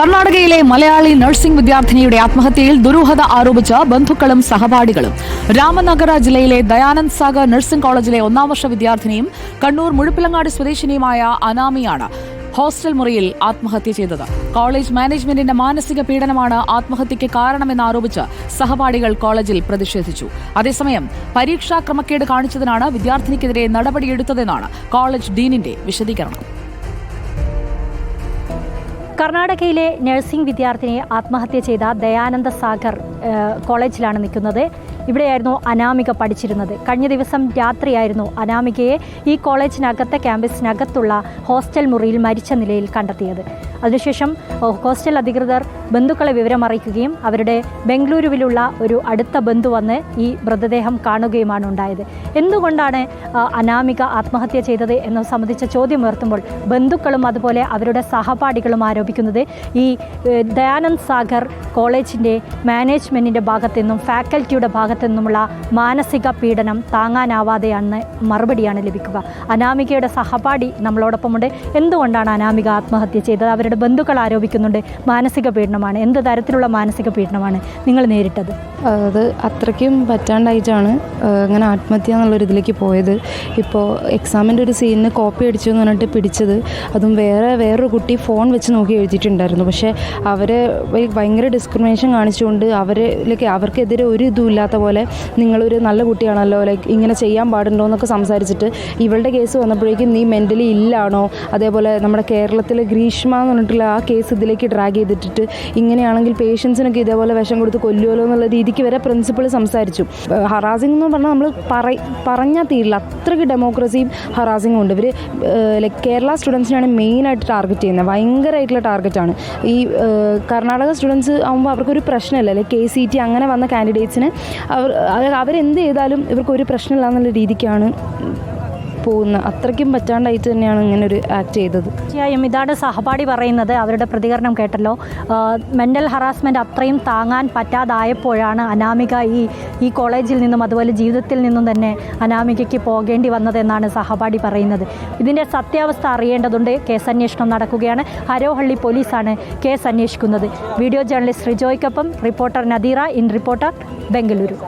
കർണാടകയിലെ മലയാളി നഴ്സിംഗ് വിദ്യാർത്ഥിനിയുടെ ആത്മഹത്യയിൽ ദുരൂഹത ആരോപിച്ച ബന്ധുക്കളും സഹപാഠികളും. രാമനഗര ജില്ലയിലെ ദയാനന്ദ് സാഗർ നഴ്സിംഗ് കോളേജിലെ ഒന്നാം വർഷ വിദ്യാർത്ഥിനിയും കണ്ണൂർ മുഴുപ്പിലങ്ങാട് സ്വദേശിനിയുമായ അനാമിയാണ് ഹോസ്റ്റൽ മുറിയിൽ ആത്മഹത്യ ചെയ്തത്. കോളേജ് മാനേജ്മെന്റിന്റെ മാനസിക പീഡനമാണ് ആത്മഹത്യയ്ക്ക് കാരണമെന്ന് ആരോപിച്ച് സഹപാഠികൾ കോളേജിൽ പ്രതിഷേധിച്ചു. അതേസമയം പരീക്ഷാ ക്രമക്കേട് കാണിച്ചതിനാണ് വിദ്യാർത്ഥിനിക്കെതിരെ നടപടിയെടുത്തതെന്നാണ് കോളേജ് ഡീനിന്റെ വിശദീകരണം. കർണാടകയിലെ നഴ്സിംഗ് വിദ്യാർത്ഥിനിയെ ആത്മഹത്യ ചെയ്ത ദയാനന്ദ സാഗർ കോളേജിലാണ് നിൽക്കുന്നത്. ഇവിടെയായിരുന്നു അനാമിക പഠിച്ചിരുന്നത്. കഴിഞ്ഞ ദിവസം രാത്രിയായിരുന്നു അനാമികയെ ഈ കോളേജിനകത്തെ ക്യാമ്പസിനകത്തുള്ള ഹോസ്റ്റൽ മുറിയിൽ മരിച്ച നിലയിൽ കണ്ടെത്തിയത്. അതിനുശേഷം ഹോസ്റ്റൽ അധികൃതർ ബന്ധുക്കളെ വിവരമറിയിക്കുകയും അവരുടെ ബംഗളൂരുവിലുള്ള ഒരു അടുത്ത ബന്ധു വന്ന് ഈ മൃതദേഹം കാണുകയുമാണ് ഉണ്ടായത്. എന്തുകൊണ്ടാണ് അനാമിക ആത്മഹത്യ ചെയ്തത് എന്ന് സംബന്ധിച്ച ചോദ്യം ഉയർത്തുമ്പോൾ ബന്ധുക്കളും അതുപോലെ അവരുടെ സഹപാഠികളും ആരോപിക്കുന്നത് ഈ ദയാനന്ദ് സാഗർ കോളേജിന്റെ മാനേജ്മെന്റിന്റെ ഭാഗത്തു നിന്നും ഫാക്കൽറ്റിയുടെ ഭാഗത്തു നിന്നുമുള്ള മാനസിക പീഡനം താങ്ങാനാവാതെയാണ് മറുപടിയാണ് ലഭിക്കുക. അനാമികയുടെ സഹപാഠി നമ്മളോടൊപ്പമുണ്ട്. എന്തുകൊണ്ടാണ് അനാമിക ആത്മഹത്യ ചെയ്തത്? അവരുടെ ബന്ധുക്കൾ ആരോപിക്കുന്നുണ്ട്. മാനസിക പീഡനമാണ്. എന്ത് തരത്തിലുള്ള മാനസിക പീഡനമാണ് നിങ്ങൾ നേരിട്ടത്? അത് അത്രയ്ക്കും പറ്റാണ്ടായിട്ടാണ് ഇങ്ങനെ ആത്മഹത്യ എന്നുള്ളൊരു ഇതിലേക്ക് പോയത്. ഇപ്പോൾ എക്സാമിന്റെ ഒരു സീനിന് കോപ്പി അടിച്ചു എന്ന് പറഞ്ഞിട്ട് പിടിച്ചത് അതും വേറെ വേറൊരു കുട്ടി ഫോൺ വെച്ച് നോക്കി എഴുതിയിട്ടുണ്ടായിരുന്നു. പക്ഷേ അവരെ ഭയ- ഭയങ്കര ഡിസ്ക്രിമിനേഷൻ കാണിച്ചുകൊണ്ട് അവരെ ലൈക്ക് അവർക്കെതിരെ ഒരു ഇതും ഇല്ലാത്ത പോലെ നിങ്ങളൊരു നല്ല കുട്ടിയാണല്ലോ ലൈക്ക് ഇങ്ങനെ ചെയ്യാൻ പാടുണ്ടോ എന്നൊക്കെ സംസാരിച്ചിട്ട് ഇവളുടെ കേസ് വന്നപ്പോഴേക്കും നീ മെന്റലി ഇല്ലാണോ അതേപോലെ നമ്മുടെ കേരളത്തിലെ ഗ്രീഷ്മ എന്ന് പറഞ്ഞിട്ടുള്ള ആ കേസ് ഇതിലേക്ക് ഡ്രാഗ് ചെയ്തിട്ടിട്ട് ഇങ്ങനെയാണെങ്കിൽ പേഷ്യൻസിനൊക്കെ ഇതേപോലെ വിഷം കൊടുത്ത് കൊല്ലുമല്ലോ എന്നുള്ള രീതിക്ക് വരെ പ്രിൻസിപ്പൾ സംസാരിച്ചു. ഹറാസിംഗ് എന്ന് പറഞ്ഞാൽ നമ്മൾ പറ പറഞ്ഞാൽ തീരില്ല. അത്രയ്ക്ക് ഡെമോക്രസിയും ഹറാസിംഗും ഉണ്ട്. ഇവർ ലൈക്ക് കേരള സ്റ്റുഡൻസിനാണ് മെയിനായിട്ട് ടാർഗറ്റ് ചെയ്യുന്നത്. ഭയങ്കരമായിട്ടുള്ള ടാർഗറ്റാണ് ഈ കർണാടക സ്റ്റുഡൻസ് ആകുമ്പോൾ അവർക്കൊരു പ്രശ്നമില്ല. ലൈക്ക് കെ സി ടി അങ്ങനെ വന്ന കാൻഡിഡേറ്റ്സിന് അവർ അവരെന്ത് ചെയ്താലും ഇവർക്കൊരു പ്രശ്നമില്ല എന്നുള്ള രീതിക്കാണ് പോകുന്നത് അത്രയ്ക്കും പറ്റാണ്ടായിട്ട് തന്നെയാണ് ഇങ്ങനെ ഒരു ആക്ട് ചെയ്തത്. തീർച്ചയായും ഇതാണ് സഹപാഠി പറയുന്നത്. അവരുടെ പ്രതികരണം കേട്ടല്ലോ. മെന്റൽ ഹറാസ്മെന്റ് അത്രയും താങ്ങാൻ പറ്റാതായപ്പോഴാണ് അനാമിക ഈ ഈ കോളേജിൽ നിന്നും അതുപോലെ ജീവിതത്തിൽ നിന്നും തന്നെ അനാമികയ്ക്ക് പോകേണ്ടി വന്നതെന്നാണ് സഹപാഠി പറയുന്നത്. ഇതിന്റെ സത്യാവസ്ഥ അറിയേണ്ടതുണ്ട്. കേസ് അന്വേഷണം നടക്കുകയാണ്. ഹരോഹള്ളി പോലീസാണ് കേസ് അന്വേഷിക്കുന്നത്. Video journalist റിജോയ്ക്കൊപ്പം reporter Nadeera in reporter Bengaluru.